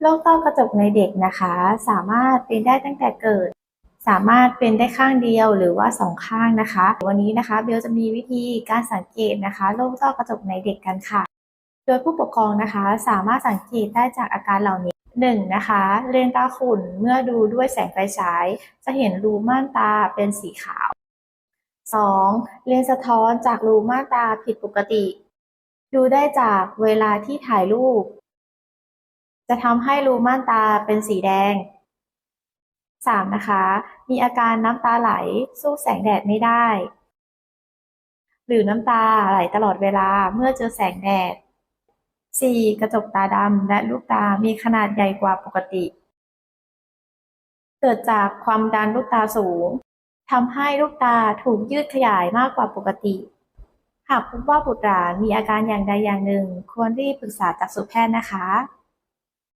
โรคต้อกระจกในเด็กนะคะ สามารถเป็นได้ตั้งแต่เกิด สามารถเป็นได้ข้างเดียวหรือว่าสองข้างนะคะ วันนี้นะคะเบลจะมีวิธีการสังเกตนะคะโรคต้อกระจกในเด็กกันค่ะ โดยผู้ปกครองนะคะ สามารถสังเกตได้จากอาการเหล่านี้หนึ่งนะคะ เลนตาขุ่นเมื่อดูด้วยแสงไฟฉาย จะเห็นรูม่านตาเป็นสีขาว 2. เลนส์สะท้อนจากรูม่านตาผิดปกติ ดูได้จากเวลาที่ถ่ายรูป จะทำให้รูม่านตาเป็นสีแดง 3. นะคะ มีอาการน้ำตาไหลสู้แสงแดดไม่ได้ หรือน้ำตาไหลตลอดเวลาเมื่อเจอแสงแดด 4. กระจกตาดำและลูกตามีขนาดใหญ่กว่าปกติ เกิดจากความดันลูกตาสูงทำให้ลูกตาถูกยืดขยายมากกว่าปกติ หากพบว่าบุตรหลานมีอาการอย่างใดอย่างหนึ่ง ควรรีบปรึกษาจักษุแพทย์นะคะ